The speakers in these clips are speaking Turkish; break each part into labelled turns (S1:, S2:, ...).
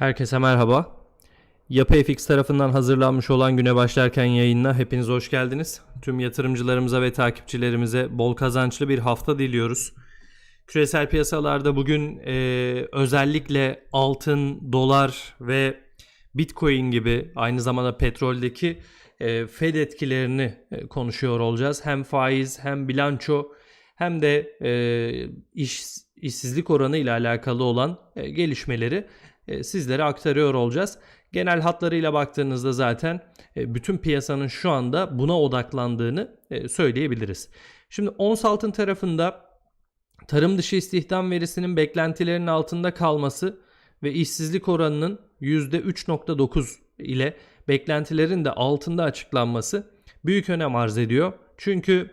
S1: Herkese merhaba. Yapı FX tarafından hazırlanmış olan güne başlarken yayınına hepiniz hoş geldiniz. Tüm yatırımcılarımıza ve takipçilerimize bol kazançlı bir hafta diliyoruz. Küresel piyasalarda bugün e, özellikle altın, dolar ve Bitcoin gibi aynı zamanda petroldeki e, Fed etkilerini e, konuşuyor olacağız. Hem faiz hem bilanço hem de e, iş işsizlik oranı ile alakalı olan e, gelişmeleri sizlere aktarıyor olacağız. Genel hatlarıyla baktığınızda zaten e, bütün piyasanın şu anda buna odaklandığını e, söyleyebiliriz. Şimdi ons altın tarafında tarım dışı istihdam verisinin beklentilerin altında kalması ve işsizlik oranının %3.9 ile beklentilerin de altında açıklanması büyük önem arz ediyor. Çünkü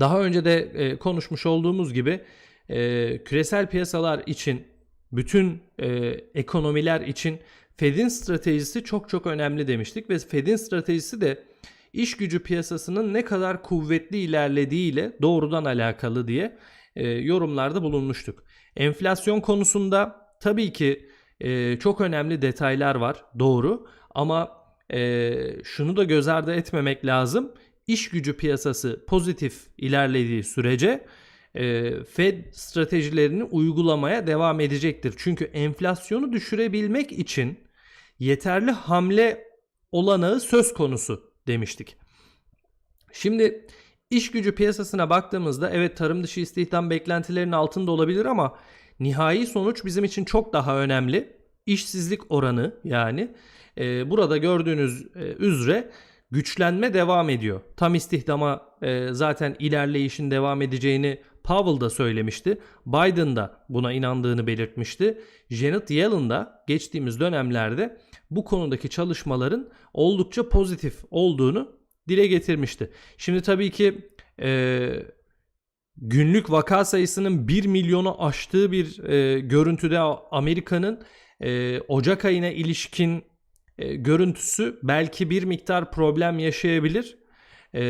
S1: daha önce de e, konuşmuş olduğumuz gibi e, küresel piyasalar için bütün e, ekonomiler için Fed'in stratejisi çok çok önemli demiştik ve Fed'in stratejisi de iş gücü piyasasının ne kadar kuvvetli ilerlediğiyle doğrudan alakalı diye e, yorumlarda bulunmuştuk. Enflasyon konusunda tabii ki e, çok önemli detaylar var doğru ama e, şunu da göz ardı etmemek lazım. İş gücü piyasası pozitif ilerlediği sürece e, Fed stratejilerini uygulamaya devam edecektir. Çünkü enflasyonu düşürebilmek için yeterli hamle olanağı söz konusu demiştik. Şimdi iş gücü piyasasına baktığımızda evet tarım dışı istihdam beklentilerinin altında olabilir ama nihai sonuç bizim için çok daha önemli. İşsizlik oranı yani e, burada gördüğünüz e, üzere güçlenme devam ediyor. Tam istihdama e, zaten ilerleyişin devam edeceğini Powell da söylemişti. Biden da buna inandığını belirtmişti. Janet Yellen da geçtiğimiz dönemlerde bu konudaki çalışmaların oldukça pozitif olduğunu dile getirmişti. Şimdi tabii ki e, günlük vaka sayısının 1 milyonu aştığı bir e, görüntüde Amerika'nın e, Ocak ayına ilişkin e, görüntüsü belki bir miktar problem yaşayabilir. E,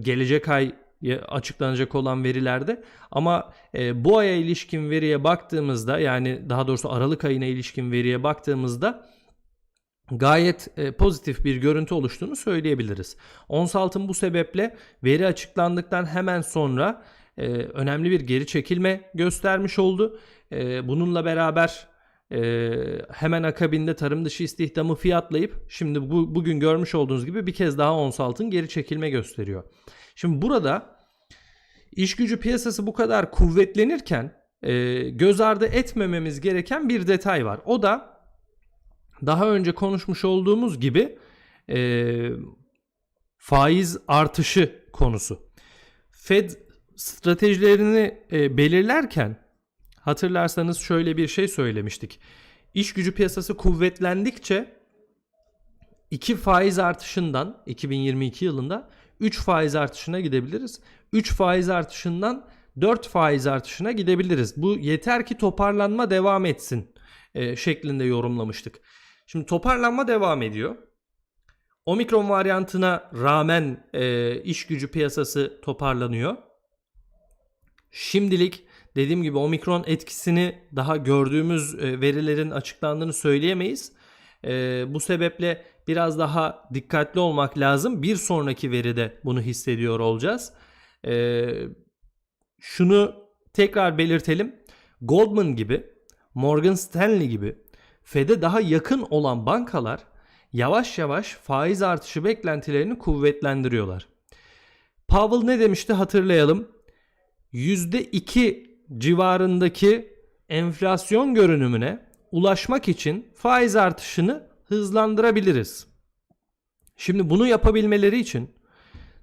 S1: gelecek ay açıklanacak olan verilerde ama e, bu aya ilişkin veriye baktığımızda yani daha doğrusu Aralık ayına ilişkin veriye baktığımızda gayet e, pozitif bir görüntü oluştuğunu söyleyebiliriz. Ons altın bu sebeple veri açıklandıktan hemen sonra e, önemli bir geri çekilme göstermiş oldu. E, bununla beraber e, hemen akabinde tarım dışı istihdamı fiyatlayıp şimdi bu, bugün görmüş olduğunuz gibi bir kez daha ons altın geri çekilme gösteriyor. Şimdi burada iş gücü piyasası bu kadar kuvvetlenirken e, göz ardı etmememiz gereken bir detay var. O da daha önce konuşmuş olduğumuz gibi e, faiz artışı konusu. Fed stratejilerini e, belirlerken hatırlarsanız şöyle bir şey söylemiştik. İş gücü piyasası kuvvetlendikçe 2 faiz artışından 2022 yılında 3 faiz artışına gidebiliriz. 3 faiz artışından 4 faiz artışına gidebiliriz. Bu yeter ki toparlanma devam etsin e, şeklinde yorumlamıştık. Şimdi toparlanma devam ediyor. Omikron varyantına rağmen e, iş gücü piyasası toparlanıyor. Şimdilik dediğim gibi omikron etkisini daha gördüğümüz e, verilerin açıklandığını söyleyemeyiz. E, bu sebeple biraz daha dikkatli olmak lazım. Bir sonraki veride bunu hissediyor olacağız. E, şunu tekrar belirtelim. Goldman gibi, Morgan Stanley gibi Fed'e daha yakın olan bankalar yavaş yavaş faiz artışı beklentilerini kuvvetlendiriyorlar. Powell ne demişti hatırlayalım. %2 civarındaki enflasyon görünümüne ulaşmak için faiz artışını hızlandırabiliriz. Şimdi bunu yapabilmeleri için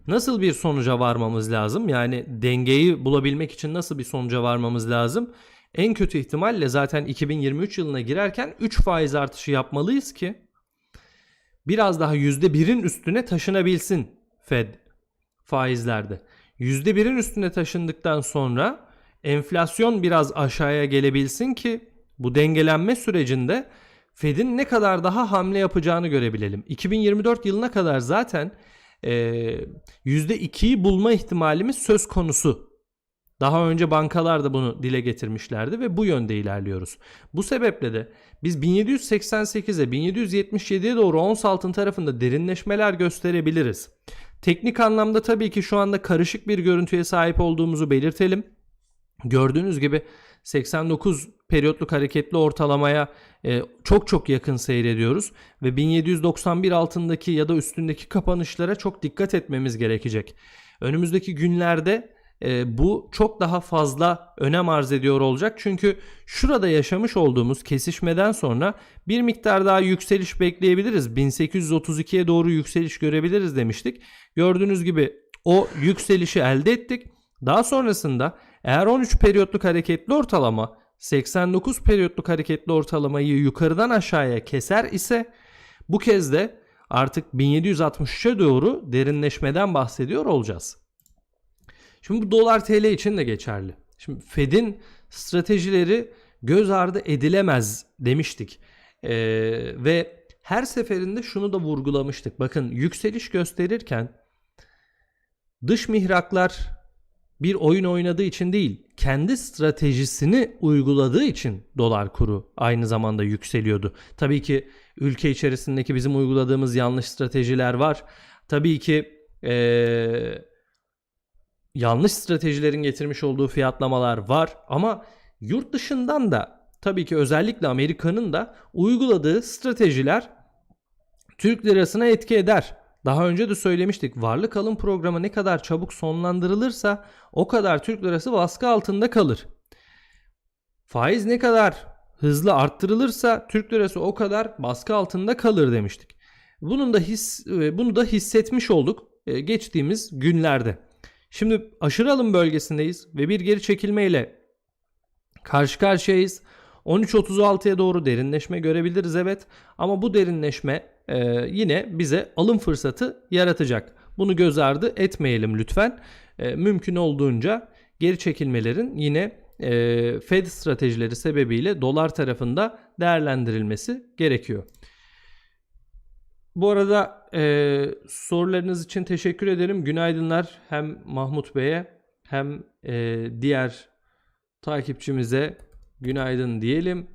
S1: nasıl bir sonuca varmamız lazım? Yani dengeyi bulabilmek için nasıl bir sonuca varmamız lazım? En kötü ihtimalle zaten 2023 yılına girerken 3 faiz artışı yapmalıyız ki biraz daha %1'in üstüne taşınabilsin Fed faizlerde. %1'in üstüne taşındıktan sonra enflasyon biraz aşağıya gelebilsin ki bu dengelenme sürecinde Fed'in ne kadar daha hamle yapacağını görebilelim. 2024 yılına kadar zaten e, %2'yi bulma ihtimalimiz söz konusu Daha önce bankalar da bunu dile getirmişlerdi ve bu yönde ilerliyoruz. Bu sebeple de biz 1788'e 1777'ye doğru ons altın tarafında derinleşmeler gösterebiliriz. Teknik anlamda tabii ki şu anda karışık bir görüntüye sahip olduğumuzu belirtelim. Gördüğünüz gibi 89 periyotluk hareketli ortalamaya e, çok çok yakın seyrediyoruz ve 1791 altındaki ya da üstündeki kapanışlara çok dikkat etmemiz gerekecek. Önümüzdeki günlerde e, bu çok daha fazla önem arz ediyor olacak. Çünkü şurada yaşamış olduğumuz kesişmeden sonra bir miktar daha yükseliş bekleyebiliriz. 1832'ye doğru yükseliş görebiliriz demiştik. Gördüğünüz gibi o yükselişi elde ettik. Daha sonrasında eğer 13 periyotluk hareketli ortalama 89 periyotluk hareketli ortalamayı yukarıdan aşağıya keser ise bu kez de artık 1763'e doğru derinleşmeden bahsediyor olacağız. Şimdi bu dolar TL için de geçerli. Şimdi Fed'in stratejileri göz ardı edilemez demiştik. Ee, ve her seferinde şunu da vurgulamıştık. Bakın yükseliş gösterirken dış mihraklar bir oyun oynadığı için değil, kendi stratejisini uyguladığı için dolar kuru aynı zamanda yükseliyordu. Tabii ki ülke içerisindeki bizim uyguladığımız yanlış stratejiler var. Tabii ki ee, yanlış stratejilerin getirmiş olduğu fiyatlamalar var ama yurt dışından da tabii ki özellikle Amerika'nın da uyguladığı stratejiler Türk lirasına etki eder. Daha önce de söylemiştik varlık alım programı ne kadar çabuk sonlandırılırsa o kadar Türk lirası baskı altında kalır. Faiz ne kadar hızlı arttırılırsa Türk lirası o kadar baskı altında kalır demiştik. Bunun da his bunu da hissetmiş olduk e, geçtiğimiz günlerde. Şimdi aşırı alım bölgesindeyiz ve bir geri çekilmeyle karşı karşıyayız. 13.36'ya doğru derinleşme görebiliriz evet ama bu derinleşme e, yine bize alım fırsatı yaratacak. Bunu göz ardı etmeyelim lütfen. E, mümkün olduğunca geri çekilmelerin yine e, Fed stratejileri sebebiyle dolar tarafında değerlendirilmesi gerekiyor. Bu arada e, sorularınız için teşekkür ederim. Günaydınlar hem Mahmut Bey'e hem e, diğer takipçimize günaydın diyelim.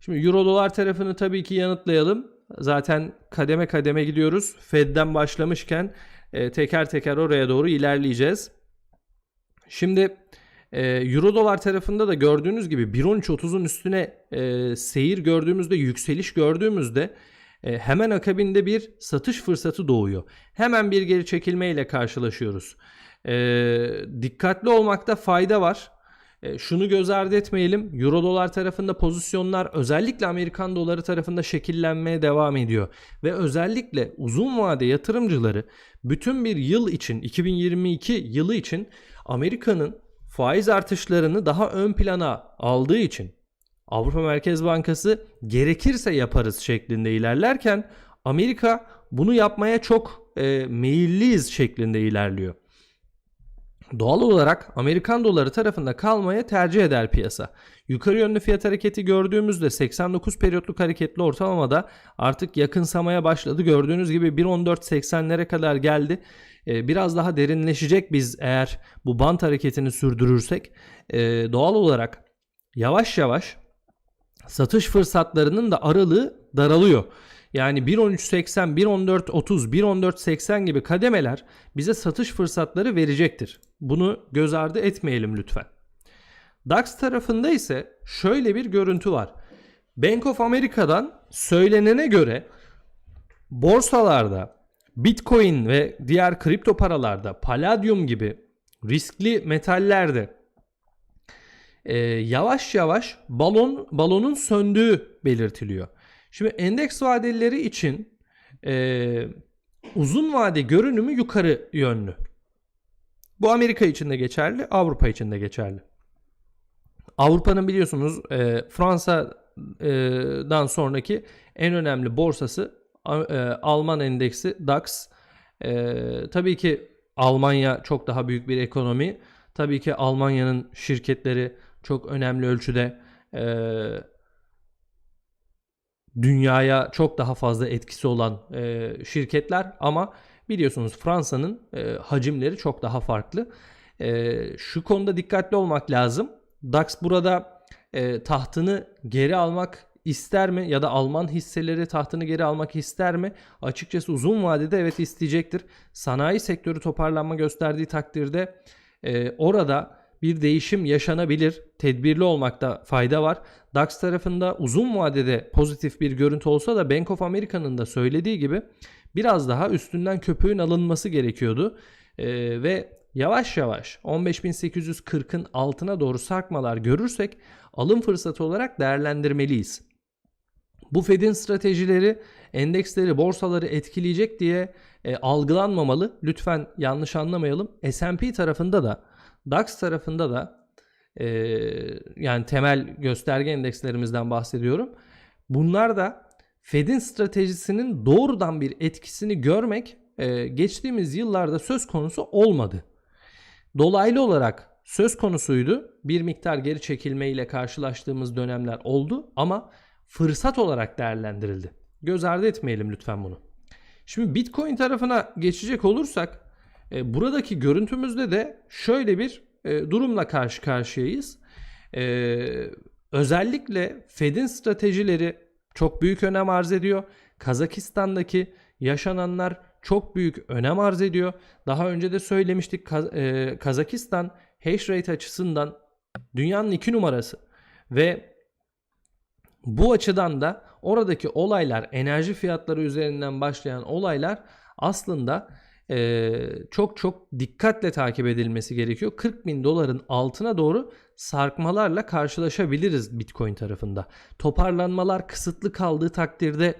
S1: Şimdi Euro dolar tarafını tabii ki yanıtlayalım. Zaten kademe kademe gidiyoruz. Fed'den başlamışken e, teker teker oraya doğru ilerleyeceğiz. Şimdi e, Euro dolar tarafında da gördüğünüz gibi 1.13.30'un üstüne e, seyir gördüğümüzde, yükseliş gördüğümüzde e, hemen akabinde bir satış fırsatı doğuyor. Hemen bir geri çekilme ile karşılaşıyoruz. E, dikkatli olmakta fayda var. E, şunu göz ardı etmeyelim. Euro dolar tarafında pozisyonlar özellikle Amerikan doları tarafında şekillenmeye devam ediyor. Ve özellikle uzun vade yatırımcıları bütün bir yıl için 2022 yılı için Amerika'nın faiz artışlarını daha ön plana aldığı için Avrupa Merkez Bankası gerekirse yaparız şeklinde ilerlerken Amerika bunu yapmaya çok e, meyilliyiz şeklinde ilerliyor. Doğal olarak Amerikan doları tarafında kalmaya tercih eder piyasa. Yukarı yönlü fiyat hareketi gördüğümüzde 89 periyotluk hareketli ortalamada artık yakınsamaya başladı. Gördüğünüz gibi 1.14.80'lere kadar geldi. Ee, biraz daha derinleşecek biz eğer bu bant hareketini sürdürürsek. Ee, doğal olarak yavaş yavaş satış fırsatlarının da aralığı daralıyor. Yani 1.13.80, 1.14.30, 1.14.80 gibi kademeler bize satış fırsatları verecektir. Bunu göz ardı etmeyelim lütfen. DAX tarafında ise şöyle bir görüntü var. Bank of America'dan söylenene göre borsalarda Bitcoin ve diğer kripto paralarda Palladium gibi riskli metallerde e, yavaş yavaş balon balonun söndüğü belirtiliyor. Şimdi endeks vadeleri için e, uzun vade görünümü yukarı yönlü. Bu Amerika için de geçerli, Avrupa için de geçerli. Avrupa'nın biliyorsunuz e, Fransa'dan sonraki en önemli borsası e, Alman endeksi DAX. E, tabii ki Almanya çok daha büyük bir ekonomi. Tabii ki Almanya'nın şirketleri çok önemli ölçüde e, dünyaya çok daha fazla etkisi olan e, şirketler ama biliyorsunuz Fransa'nın e, hacimleri çok daha farklı. e, şu konuda dikkatli olmak lazım. DAX burada e, tahtını geri almak ister mi ya da Alman hisseleri tahtını geri almak ister mi? Açıkçası uzun vadede evet isteyecektir. Sanayi sektörü toparlanma gösterdiği takdirde e, orada bir değişim yaşanabilir. Tedbirli olmakta fayda var. DAX tarafında uzun vadede pozitif bir görüntü olsa da Bank of America'nın da söylediği gibi biraz daha üstünden köpüğün alınması gerekiyordu. E, ve yavaş yavaş 15.840'ın altına doğru sarkmalar görürsek alım fırsatı olarak değerlendirmeliyiz. Bu Fed'in stratejileri endeksleri, borsaları etkileyecek diye e, algılanmamalı. Lütfen yanlış anlamayalım. S&P tarafında da DAX tarafında da e, yani temel gösterge endekslerimizden bahsediyorum. Bunlar da Fed'in stratejisinin doğrudan bir etkisini görmek e, geçtiğimiz yıllarda söz konusu olmadı. Dolaylı olarak söz konusuydu. Bir miktar geri çekilme ile karşılaştığımız dönemler oldu ama fırsat olarak değerlendirildi. Göz ardı etmeyelim lütfen bunu. Şimdi Bitcoin tarafına geçecek olursak e, buradaki görüntümüzde de şöyle bir e, durumla karşı karşıyayız. E, özellikle Fed'in stratejileri çok büyük önem arz ediyor. Kazakistan'daki yaşananlar çok büyük önem arz ediyor. Daha önce de söylemiştik Kaz- e, Kazakistan hash rate açısından dünyanın iki numarası ve bu açıdan da oradaki olaylar enerji fiyatları üzerinden başlayan olaylar aslında e, çok çok dikkatle takip edilmesi gerekiyor. 40 bin doların altına doğru sarkmalarla karşılaşabiliriz Bitcoin tarafında. Toparlanmalar kısıtlı kaldığı takdirde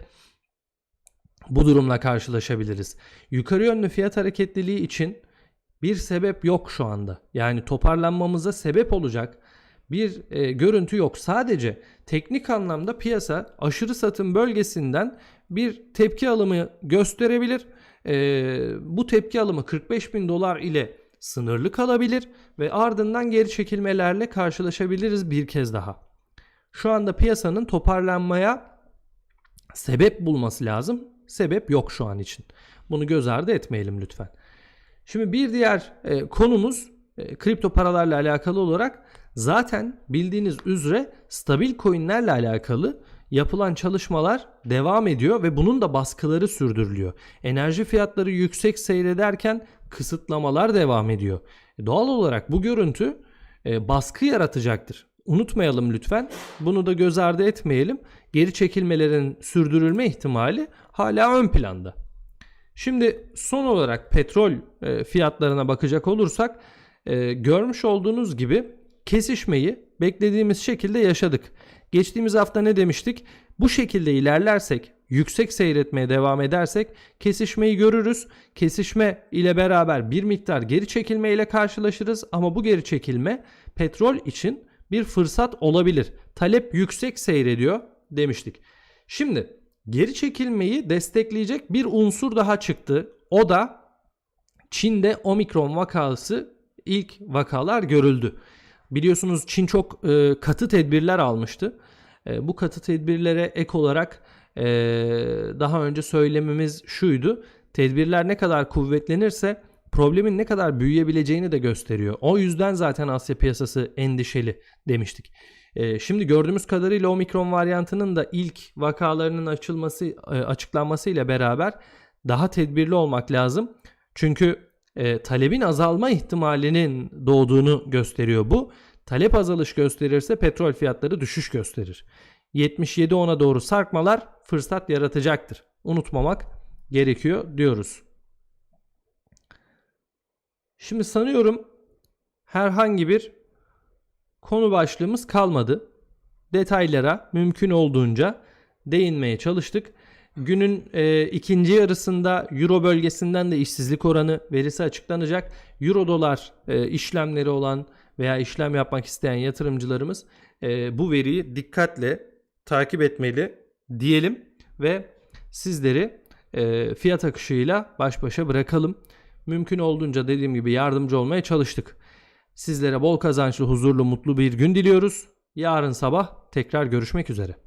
S1: bu durumla karşılaşabiliriz. Yukarı yönlü fiyat hareketliliği için bir sebep yok şu anda. Yani toparlanmamıza sebep olacak bir e, görüntü yok. Sadece teknik anlamda piyasa aşırı satım bölgesinden bir tepki alımı gösterebilir. E, bu tepki alımı 45 bin dolar ile sınırlı kalabilir ve ardından geri çekilmelerle karşılaşabiliriz bir kez daha. Şu anda piyasanın toparlanmaya sebep bulması lazım. Sebep yok şu an için. Bunu göz ardı etmeyelim lütfen. Şimdi bir diğer e, konumuz e, kripto paralarla alakalı olarak zaten bildiğiniz üzere stabil coinlerle alakalı yapılan çalışmalar devam ediyor ve bunun da baskıları sürdürülüyor. Enerji fiyatları yüksek seyrederken kısıtlamalar devam ediyor. E, doğal olarak bu görüntü e, baskı yaratacaktır. Unutmayalım lütfen. Bunu da göz ardı etmeyelim. Geri çekilmelerin sürdürülme ihtimali hala ön planda. Şimdi son olarak petrol e, fiyatlarına bakacak olursak görmüş olduğunuz gibi kesişmeyi beklediğimiz şekilde yaşadık. Geçtiğimiz hafta ne demiştik? Bu şekilde ilerlersek, yüksek seyretmeye devam edersek kesişmeyi görürüz. Kesişme ile beraber bir miktar geri çekilme ile karşılaşırız ama bu geri çekilme petrol için bir fırsat olabilir. Talep yüksek seyrediyor demiştik. Şimdi geri çekilmeyi destekleyecek bir unsur daha çıktı. O da Çin'de omikron vakası ilk vakalar görüldü. Biliyorsunuz Çin çok e, katı tedbirler almıştı. E, bu katı tedbirlere ek olarak e, daha önce söylememiz şuydu. Tedbirler ne kadar kuvvetlenirse problemin ne kadar büyüyebileceğini de gösteriyor. O yüzden zaten Asya piyasası endişeli demiştik. E, şimdi gördüğümüz kadarıyla omikron varyantının da ilk vakalarının açılması e, açıklanmasıyla beraber daha tedbirli olmak lazım. Çünkü e, talebin azalma ihtimalinin doğduğunu gösteriyor bu. Talep azalış gösterirse petrol fiyatları düşüş gösterir. 77 ona doğru sarkmalar fırsat yaratacaktır. Unutmamak gerekiyor diyoruz. Şimdi sanıyorum herhangi bir konu başlığımız kalmadı. Detaylara mümkün olduğunca değinmeye çalıştık. Günün e, ikinci yarısında Euro bölgesinden de işsizlik oranı verisi açıklanacak. Euro dolar e, işlemleri olan veya işlem yapmak isteyen yatırımcılarımız e, bu veriyi dikkatle takip etmeli diyelim ve sizleri e, fiyat akışıyla baş başa bırakalım. Mümkün olduğunca dediğim gibi yardımcı olmaya çalıştık. Sizlere bol kazançlı, huzurlu, mutlu bir gün diliyoruz. Yarın sabah tekrar görüşmek üzere.